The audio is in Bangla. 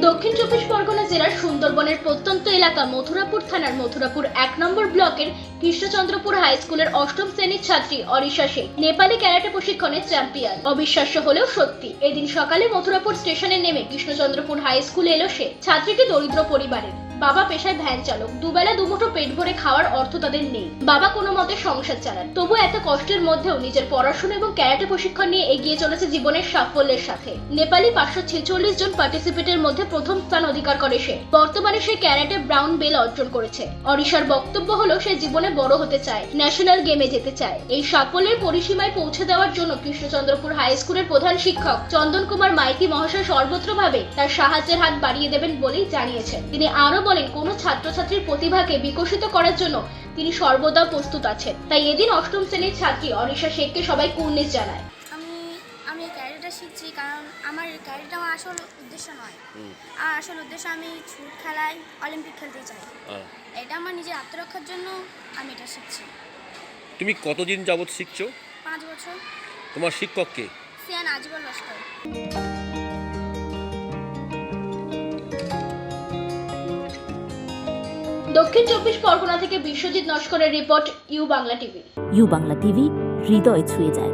দক্ষিণ চব্বিশ পরগনা জেলার সুন্দরবনের প্রত্যন্ত এলাকা মথুরাপুর থানার মথুরাপুর এক নম্বর ব্লকের কৃষ্ণচন্দ্রপুর হাই স্কুলের অষ্টম শ্রেণির ছাত্রী অরিশা শেখ নেপালি ক্যারাটে প্রশিক্ষণের চ্যাম্পিয়ন। অবিশ্বাস্য হলেও সত্যি, এদিন সকালে মথুরাপুর স্টেশনে নেমে কৃষ্ণচন্দ্রপুর হাই স্কুলে এলো সে, ছাত্রীটি দরিদ্র পরিবারের। বাবা পেশায় ভ্যান চালক, দুবেলা দুমুঠো পেট ভরে খাওয়ার অর্থ তাদের নেই। বাবা কোনো মতে সংসার চালান তবু এত কষ্টের মধ্যেও নিজের পড়াশোনা এবং ক্যারাটে প্রশিক্ষণ নিয়ে এগিয়ে চলেছে জীবনের সাফল্যের সাথে। নেপালি পাঁচশো ছেচল্লিশ জন পার্টিসিপেটের মধ্যে প্রথম স্থান অধিকার করে সে। বর্তমানে সে ক্যারাটে ব্রাউন বেল অর্জন করেছে। অরিশার বক্তব্য হলো, সে জীবনে বড় হতে চায় ন্যাশনাল গেমে যেতে চায়। এই সাফল্যের পরিসীমায় পৌঁছে দেওয়ার জন্য কৃষ্ণচন্দ্রপুর হাই স্কুলের প্রধান শিক্ষক চন্দন কুমার মাইতি মহাশয় সর্বত্রভাবে তার সাহায্যের হাত বাড়িয়ে দেবেন বলেই জানিয়েছেন। তিনি আরও বলেন কোনো ছাত্রছাত্রীর প্রতিভাকে বিকশিত করার জন্য তিনি সর্বদা প্রস্তুত আছেন। তাই এদিন অষ্টম শ্রেণির ছাত্রী অনিশা শেখকে সবাই কুর্নিশ জানায়। আমি ক্যারিয়ারটা শিখছি কারণ আমার ক্যারিয়ারটা আমার আসল উদ্দেশ্য নয়। আমার আসল উদ্দেশ্য আমি ছুট খেলায় অলিম্পিক খেলতে চাই। আহ, এটা আমার নিজের আত্মরক্ষার জন্য আমি এটা শিখছি। তুমি কতদিন যাবৎ শিখছো? পাঁচ বছর। তোমার শিক্ষককে সিয়ান আজীবন লস্কর। দক্ষিণ চব্বিশ পরগনা থেকে Biswajit নস্করের report U Bangla TV. U Bangla TV হৃদয় ছুঁয়ে যায়।